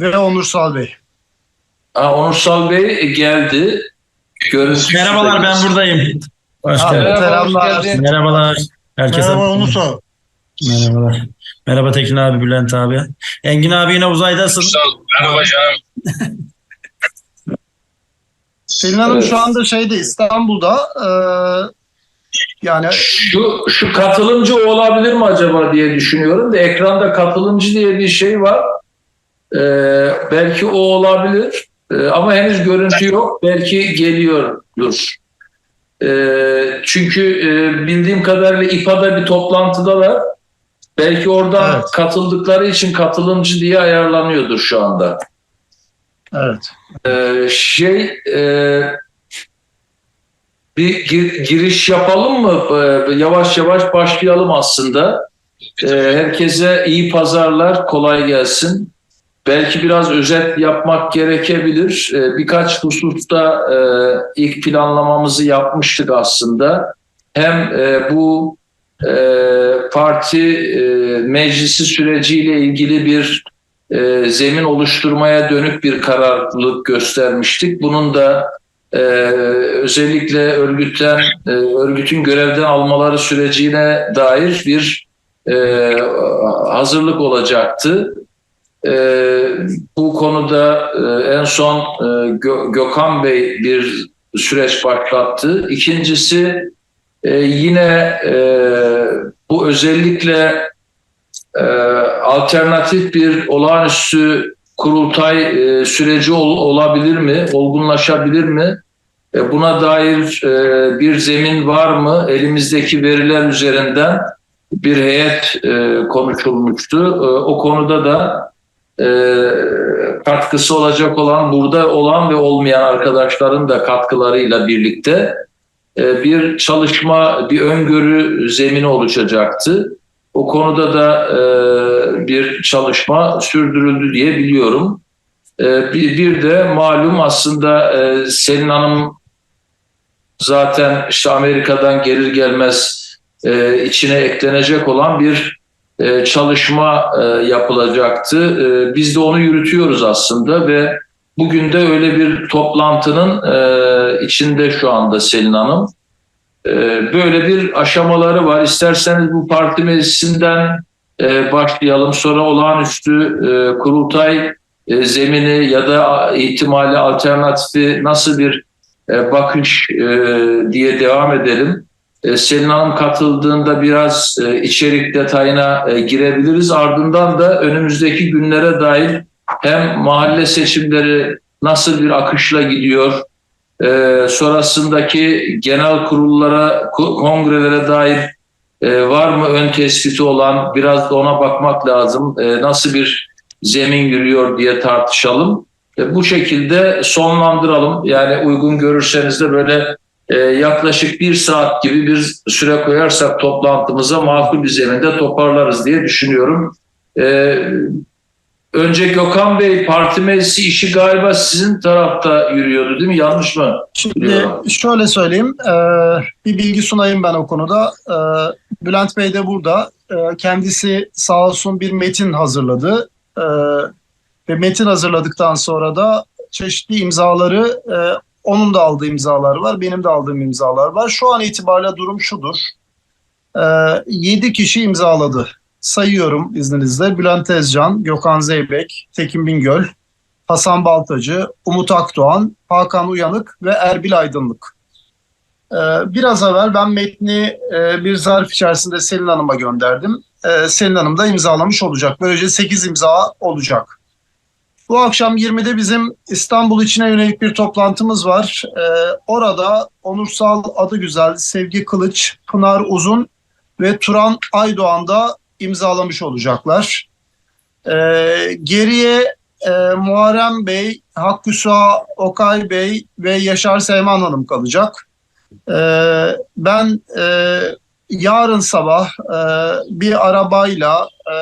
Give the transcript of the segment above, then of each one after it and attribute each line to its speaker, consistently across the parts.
Speaker 1: ve Onursal Bey.
Speaker 2: Ha, Onursal Bey geldi. Görüntü
Speaker 3: Merhabalar ben buradayım.
Speaker 2: Hoş
Speaker 1: Selamlar.
Speaker 2: geldin.
Speaker 3: Merhabalar. Herkese
Speaker 1: Merhaba Onursal.
Speaker 3: Merhabalar. Merhaba Tekin abi, Bülent abi. Engin abi yine uzaydasın.
Speaker 4: Merhaba canım.
Speaker 1: Selin Hanım
Speaker 2: Evet.
Speaker 1: şu anda şeyde İstanbul'da. e, yani
Speaker 2: Şu, şu katılımcı olabilir mi acaba diye düşünüyorum da ekranda katılımcı diye bir şey var. Ee, belki o olabilir Ee, ama henüz görüntü yok. Belki geliyordur. Ee, çünkü e, bildiğim kadarıyla İPA'da bir toplantıdalar. Belki oradan
Speaker 1: Evet.
Speaker 2: katıldıkları için katılımcı diye ayarlanıyordur şu anda.
Speaker 1: evet.
Speaker 2: Ee, şey e, bir gir- giriş yapalım mı? Ee, yavaş yavaş başlayalım aslında. Ee, herkese iyi pazarlar, kolay gelsin. Belki biraz özet yapmak gerekebilir. Ee, birkaç hususta e, ilk planlamamızı yapmıştık aslında. Hem e, bu e, parti meclisi süreciyle ilgili bir zemin oluşturmaya dönük bir kararlılık göstermiştik. Bunun da özellikle örgütten örgütün görevden almaları sürecine dair bir hazırlık olacaktı. E, bu konuda e, en son e, Gö- Gökhan Bey bir süreç başlattı. İkincisi e, yine e, bu özellikle e, alternatif bir olağanüstü kurultay e, süreci ol- olabilir mi, olgunlaşabilir mi? E, buna dair e, bir zemin var mı? Elimizdeki veriler üzerinden bir heyet e, konuşulmuştu. E, o konuda da katkısı olacak olan, burada olan ve olmayan arkadaşların da katkılarıyla birlikte e, bir çalışma, bir öngörü zemini oluşacaktı. O konuda da e, bir çalışma sürdürüldü diye biliyorum. E, bir, de malum aslında Selin Hanım zaten işte Amerika'dan gelir gelmez içine eklenecek olan bir çalışma e, yapılacaktı. E, biz de onu yürütüyoruz aslında ve bugün de öyle bir toplantının e, içinde şu anda Selin Hanım. Böyle bir aşamaları var. İsterseniz bu parti meclisinden e, başlayalım. Sonra olağanüstü e, kurultay e, zemini ya da ihtimali alternatifi nasıl bir e, bakış e, diye devam edelim. E, Selin Hanım katıldığında biraz e, içerik detayına e, girebiliriz. Ardından da önümüzdeki günlere dair hem mahalle seçimleri nasıl bir akışla gidiyor, sonrasındaki genel kurullara, ko- kongrelere dair var mı ön tespiti olan biraz da ona bakmak lazım. Nasıl bir zemin yürüyor diye tartışalım. Bu şekilde sonlandıralım. Yani uygun görürseniz de böyle e, yaklaşık bir saat gibi bir süre koyarsak toplantımıza makul bir zeminde toparlarız diye düşünüyorum. E, Önce Gökhan Bey parti meclisi işi galiba sizin tarafta yürüyordu değil mi? Yanlış mı?
Speaker 1: Şimdi şöyle söyleyeyim. e, bir bilgi sunayım ben o konuda. E, Bülent Bey de burada. E, kendisi sağ olsun bir metin hazırladı. E, ve metin hazırladıktan sonra da çeşitli imzaları e, onun da aldığı imzalar var. Benim de aldığım imzalar var. Şu an itibariyle durum şudur. E, 7 kişi imzaladı. Sayıyorum izninizle. Bülent Tezcan, Gökhan Zeybek, Tekin Bingöl, Hasan Baltacı, Umut Akdoğan, Hakan Uyanık ve Erbil Aydınlık. Ee, biraz evvel ben metni e, bir zarf içerisinde Selin Hanım'a gönderdim. Ee, Selin Hanım da imzalamış olacak. Böylece 8 imza olacak. Bu akşam 20'de bizim İstanbul içine yönelik bir toplantımız var. Ee, orada Onursal Adı Güzel, Sevgi Kılıç, Pınar Uzun ve Turan Aydoğan da imzalamış olacaklar. Ee, geriye e, Muharrem Bey, Hakkı Suha Okay Bey ve Yaşar Seyman Hanım kalacak. E, ben e, yarın sabah e, bir arabayla e,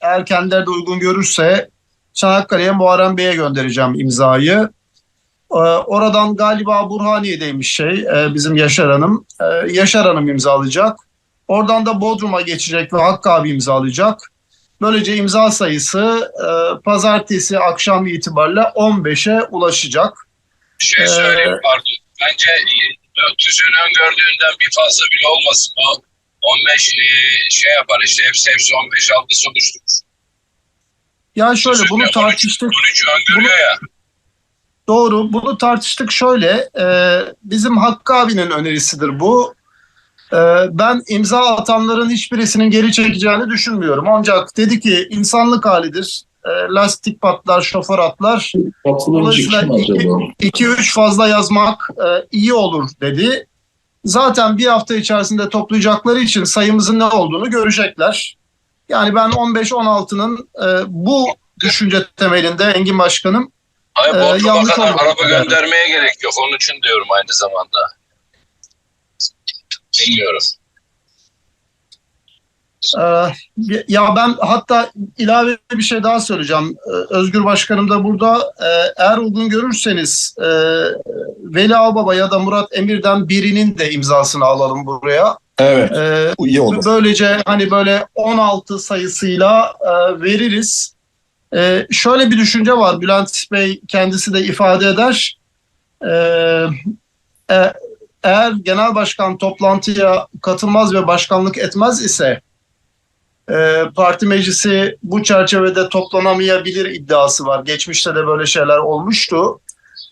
Speaker 1: eğer uygun görürse Çanakkale'ye Muharrem Bey'e göndereceğim imzayı. E, oradan galiba Burhaniye'deymiş şey e, bizim Yaşar Hanım. E, Yaşar Hanım imzalayacak. Oradan da Bodrum'a geçecek ve Hakkı abi imzalayacak. Böylece imza sayısı e, pazartesi akşam itibariyle 15'e ulaşacak.
Speaker 4: Bir şey
Speaker 1: Ee,
Speaker 4: söyleyeyim pardon. Bence tüzüğün öngördüğünden bir fazla bile olmasın. O 15 e, şey yapar işte hepsi hepsi 15 aldı sonuçta.
Speaker 1: Yani şöyle bunu
Speaker 4: de 13
Speaker 1: tartıştık.
Speaker 4: 13 öngörüyor ya.
Speaker 1: Doğru. Bunu tartıştık şöyle. e, bizim Hakkı abinin önerisidir bu. E, ben imza atanların hiçbirisinin geri çekeceğini düşünmüyorum. Ancak dedi ki insanlık halidir. E, lastik patlar, şoför atlar. Dolayısıyla
Speaker 2: kim acaba?
Speaker 1: 2-3 fazla yazmak e, iyi olur dedi. Zaten bir hafta içerisinde toplayacakları için sayımızın ne olduğunu görecekler. Yani ben 15-16'nın e, bu düşünce temelinde Engin Başkanım
Speaker 4: Hayır Bodrum'a
Speaker 1: yanlış
Speaker 4: kadar araba
Speaker 1: yani.
Speaker 4: göndermeye gerek yok. Onun için diyorum aynı zamanda. Bilmiyorum.
Speaker 1: Ee, ya ben hatta ilave bir şey daha söyleyeceğim. Ee, Özgür Başkanım da burada. Ee, eğer uygun görürseniz e, Veli Ağbaba ya da Murat Emir'den birinin de imzasını alalım buraya.
Speaker 5: Evet,
Speaker 1: Ee,
Speaker 5: iyi olur.
Speaker 1: böylece hani böyle 16 sayısıyla e, veririz. Ee, şöyle bir düşünce var. Bülent Bey kendisi de ifade eder. Ee, e- eğer genel başkan toplantıya katılmaz ve başkanlık etmez ise e, parti meclisi bu çerçevede toplanamayabilir iddiası var. Geçmişte de böyle şeyler olmuştu.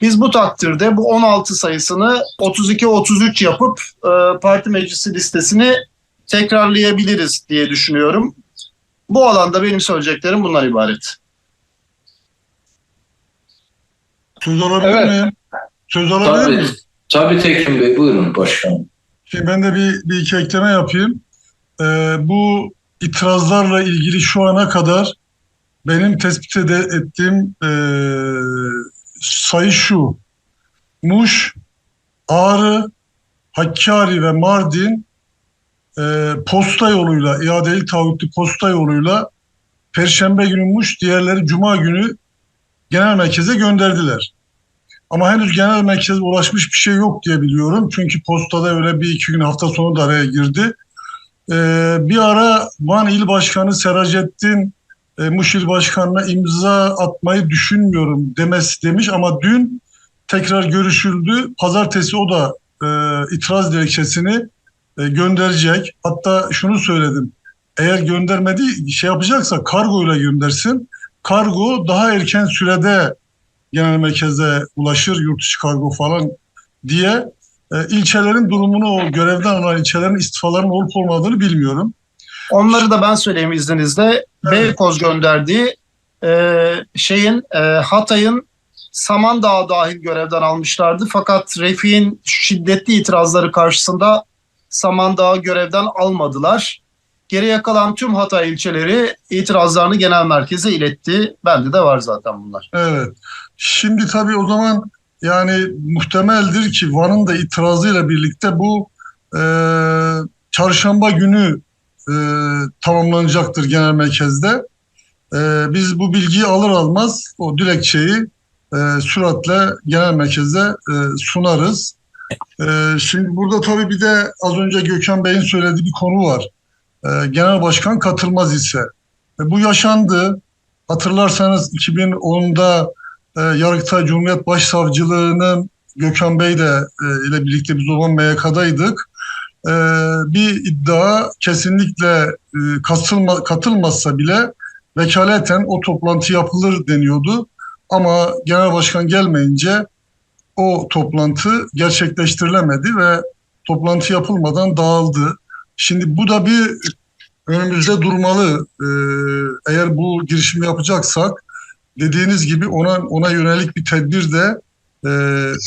Speaker 1: Biz bu takdirde bu 16 sayısını 32-33 yapıp e, parti meclisi listesini tekrarlayabiliriz diye düşünüyorum. Bu alanda benim söyleyeceklerim bundan ibaret.
Speaker 6: Söz alabilir
Speaker 2: Evet.
Speaker 6: miyim? Söz alabilir
Speaker 2: Tabii,
Speaker 6: miyim?
Speaker 2: tabii Tekin Bey buyurun başkanım.
Speaker 6: Şimdi ben de bir, bir iki ekleme yapayım. Ee, bu itirazlarla ilgili şu ana kadar benim tespit ede- ettiğim e, sayı şu. Muş, Ağrı, Hakkari ve Mardin e, posta yoluyla, iadeli taahhütlü posta yoluyla Perşembe günü Muş, diğerleri Cuma günü genel merkeze gönderdiler. Ama henüz genel merkeze ulaşmış bir şey yok diye biliyorum. Çünkü postada öyle bir iki gün hafta sonu da araya girdi. Ee, bir ara Van İl Başkanı Seracettin e, Muş İl Başkanı'na imza atmayı düşünmüyorum demesi demiş ama dün tekrar görüşüldü. Pazartesi o da e, itiraz dilekçesini e, gönderecek. Hatta şunu söyledim. Eğer göndermedi şey yapacaksa kargo ile göndersin. Kargo daha erken sürede genel merkeze ulaşır, yurt dışı kargo falan diye e, ilçelerin durumunu, o görevden alınan ilçelerin istifalarının olup olmadığını bilmiyorum.
Speaker 1: Onları da ben söyleyeyim izninizle. Beykoz gönderdiği e, şeyin e, Hatay'ın Samandağ dahil görevden almışlardı. Fakat Refik'in şiddetli itirazları karşısında Samandağ'ı görevden almadılar. Geriye kalan tüm Hatay ilçeleri itirazlarını genel merkeze iletti. Bende de var zaten bunlar.
Speaker 6: Evet. Şimdi tabii o zaman yani muhtemeldir ki Van'ın da itirazıyla birlikte bu e, çarşamba günü e, tamamlanacaktır genel merkezde. E, biz bu bilgiyi alır almaz o dilekçeyi e, süratle genel merkeze e, sunarız. E, şimdi burada tabii bir de az önce Gökhan Bey'in söylediği bir konu var. E, genel başkan katılmaz ise. E, bu yaşandı. Hatırlarsanız 2010'da e, Yargıtay Cumhuriyet Başsavcılığı'nın Gökhan Bey de e, ile birlikte biz o zaman MYK'daydık. E, bir iddia kesinlikle e, katılma, katılmazsa bile vekaleten o toplantı yapılır deniyordu. Ama genel başkan gelmeyince o toplantı gerçekleştirilemedi ve toplantı yapılmadan dağıldı. Şimdi bu da bir önümüzde durmalı. Ee, eğer bu girişimi yapacaksak dediğiniz gibi ona ona yönelik bir tedbir de e,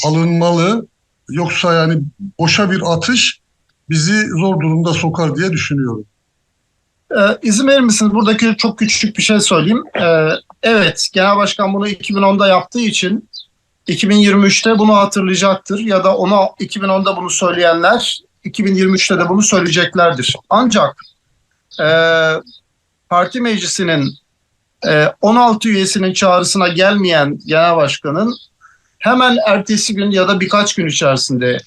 Speaker 6: alınmalı. Yoksa yani boşa bir atış bizi zor durumda sokar diye düşünüyorum.
Speaker 1: Ee, izin verir misiniz? Buradaki çok küçük bir şey söyleyeyim. Ee, evet, Genel Başkan bunu 2010'da yaptığı için 2023'te bunu hatırlayacaktır ya da ona 2010'da bunu söyleyenler 2023'te de bunu söyleyeceklerdir. Ancak e, parti meclisinin e, 16 üyesinin çağrısına gelmeyen genel başkanın hemen ertesi gün ya da birkaç gün içerisinde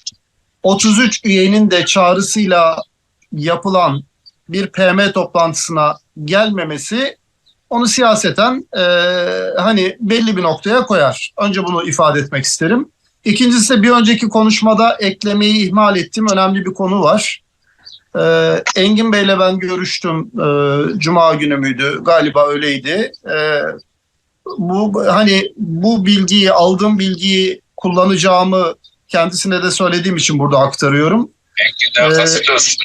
Speaker 1: 33 üyenin de çağrısıyla yapılan bir PM toplantısına gelmemesi onu siyaseten e, hani belli bir noktaya koyar. Önce bunu ifade etmek isterim. İkincisi de bir önceki konuşmada eklemeyi ihmal ettiğim önemli bir konu var. E, Engin Bey'le ben görüştüm. E, Cuma günü müydü? Galiba öyleydi. E, bu hani bu bilgiyi aldığım bilgiyi kullanacağımı kendisine de söylediğim için burada aktarıyorum.
Speaker 4: Engin'den
Speaker 1: Ee,
Speaker 4: Özkoç.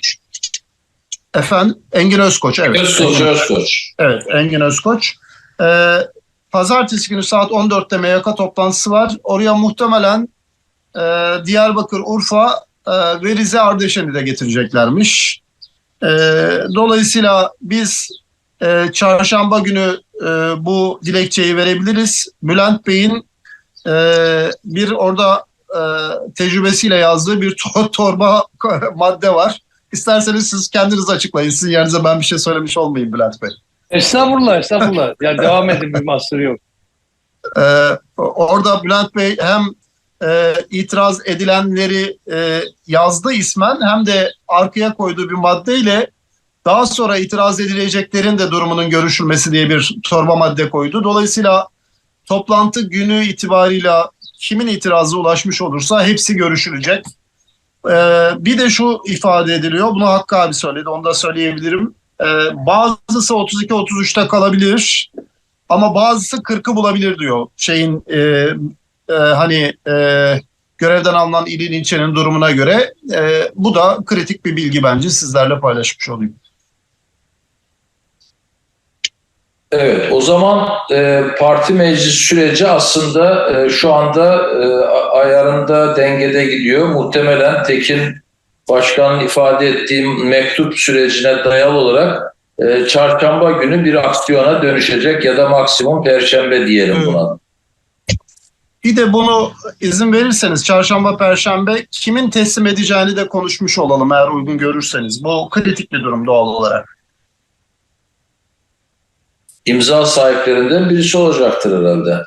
Speaker 1: Efendim Engin Özkoç evet.
Speaker 2: Özkoç, Özkoç.
Speaker 1: Evet Engin Özkoç. Ee, Pazartesi günü saat 14'te MYK toplantısı var. Oraya muhtemelen e, Diyarbakır, Urfa e, ve Rize Ardeşen'i de getireceklermiş. E, dolayısıyla biz e, çarşamba günü e, bu dilekçeyi verebiliriz. Bülent Bey'in e, bir orada e, tecrübesiyle yazdığı bir to- torba madde var. İsterseniz siz kendiniz açıklayın. Sizin yerinize ben bir şey söylemiş olmayayım Bülent Bey.
Speaker 5: Estağfurullah, estağfurullah. Ya devam edin bir mahsuru yok.
Speaker 1: Ee, orada Bülent Bey hem e, itiraz edilenleri e, yazdı ismen hem de arkaya koyduğu bir maddeyle daha sonra itiraz edileceklerin de durumunun görüşülmesi diye bir torba madde koydu. Dolayısıyla toplantı günü itibarıyla kimin itirazı ulaşmış olursa hepsi görüşülecek. Ee, bir de şu ifade ediliyor, bunu Hakkı abi söyledi, onu da söyleyebilirim. Ee, bazısı 32-33'te kalabilir. Ama bazısı 40'ı bulabilir diyor. Şeyin e, e, hani e, görevden alınan ilin ilçenin durumuna göre. E, bu da kritik bir bilgi bence sizlerle paylaşmış olayım.
Speaker 2: Evet, o zaman e, parti meclis süreci aslında e, şu anda e, ayarında dengede gidiyor. Muhtemelen Tekin Başkan'ın ifade ettiği mektup sürecine dayalı olarak e, çarşamba günü bir aksiyona dönüşecek ya da maksimum perşembe diyelim
Speaker 6: Evet.
Speaker 2: buna.
Speaker 1: Bir de bunu izin verirseniz çarşamba perşembe kimin teslim edeceğini de konuşmuş olalım eğer uygun görürseniz. Bu kritik bir durum doğal olarak.
Speaker 2: İmza sahiplerinden birisi olacaktır herhalde.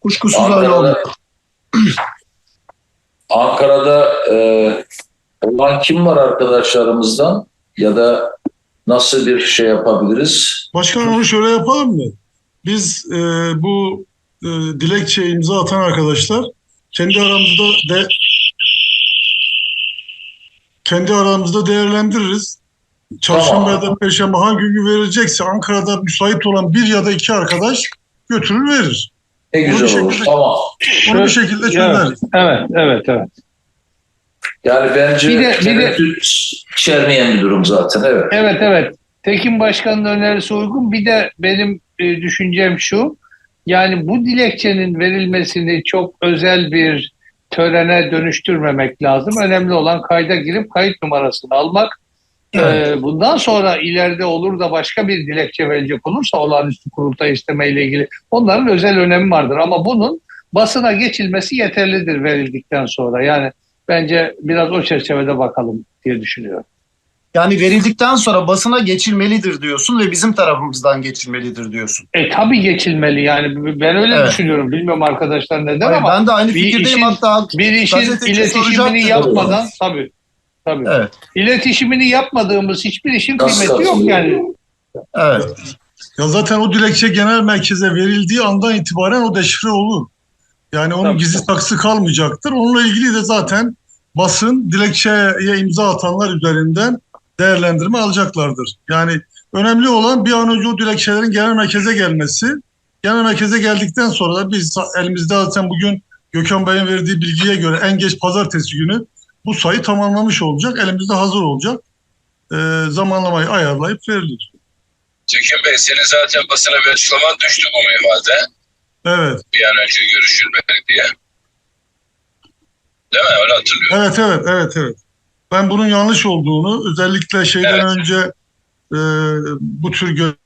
Speaker 1: Kuşkusuz öyle
Speaker 2: Ankara'da,
Speaker 1: oldu.
Speaker 2: Ankara'da e, olan kim var arkadaşlarımızdan ya da nasıl bir şey yapabiliriz?
Speaker 6: Başkan onu şöyle yapalım mı? Biz e, bu e, dilekçe imza atan arkadaşlar kendi aramızda de kendi aramızda değerlendiririz. Çarşamba ya da Perşembe hangi gün verilecekse Ankara'da müsait olan bir ya da iki arkadaş götürür verir.
Speaker 2: Ne güzel olur.
Speaker 6: şekilde-
Speaker 2: Tamam.
Speaker 6: Onu bir şekilde çözeriz.
Speaker 5: Evet, evet, evet.
Speaker 2: Yani bence
Speaker 5: Bir de- bir de-
Speaker 2: içermeyen bir durum zaten. Evet.
Speaker 5: Evet, evet. Tekin Başkan'ın önerisi uygun. Bir de benim e, düşüncem şu. Yani bu dilekçenin verilmesini çok özel bir törene dönüştürmemek lazım. Önemli olan kayda girip kayıt numarasını almak.
Speaker 1: Evet.
Speaker 5: Ee, bundan sonra ileride olur da başka bir dilekçe verecek olursa olağanüstü kurultay istemeyle ilgili onların özel önemi vardır. Ama bunun basına geçilmesi yeterlidir verildikten sonra. Yani bence biraz o çerçevede bakalım diye düşünüyorum.
Speaker 1: Yani verildikten sonra basına geçilmelidir diyorsun ve bizim tarafımızdan geçilmelidir diyorsun.
Speaker 5: E tabii geçilmeli yani ben öyle
Speaker 1: Evet.
Speaker 5: düşünüyorum. Bilmiyorum arkadaşlar neden
Speaker 1: Hayır,
Speaker 5: ama
Speaker 1: ben de aynı
Speaker 5: bir
Speaker 1: fikirdeyim
Speaker 5: işin-
Speaker 1: hatta
Speaker 5: bir işin iletişimini yapmadan tabii tabii.
Speaker 1: evet
Speaker 5: İletişimini yapmadığımız hiçbir işin
Speaker 2: Nasıl
Speaker 5: kıymeti yok yani.
Speaker 1: evet
Speaker 6: Ya zaten o dilekçe genel merkeze verildiği andan itibaren o deşifre olur. Yani onun
Speaker 5: Tabii.
Speaker 6: gizli saksı kalmayacaktır. Onunla ilgili de zaten basın dilekçeye imza atanlar üzerinden değerlendirme alacaklardır. Yani önemli olan bir an önce o dilekçelerin genel merkeze gelmesi. Genel merkeze geldikten sonra da biz elimizde zaten bugün Gökhan Bey'in verdiği bilgiye göre en geç pazartesi günü bu sayı tamamlamış olacak. Elimizde hazır olacak. Ee, zamanlamayı ayarlayıp verilir.
Speaker 4: Tekin Bey senin zaten basına bir açıklaman düştü bu minvalde.
Speaker 6: Evet.
Speaker 4: Bir an önce görüşülmeli diye. Değil mi? Öyle hatırlıyorum.
Speaker 6: Evet evet evet evet. Ben bunun yanlış olduğunu özellikle şeyden
Speaker 4: Evet.
Speaker 6: önce e, bu tür gö-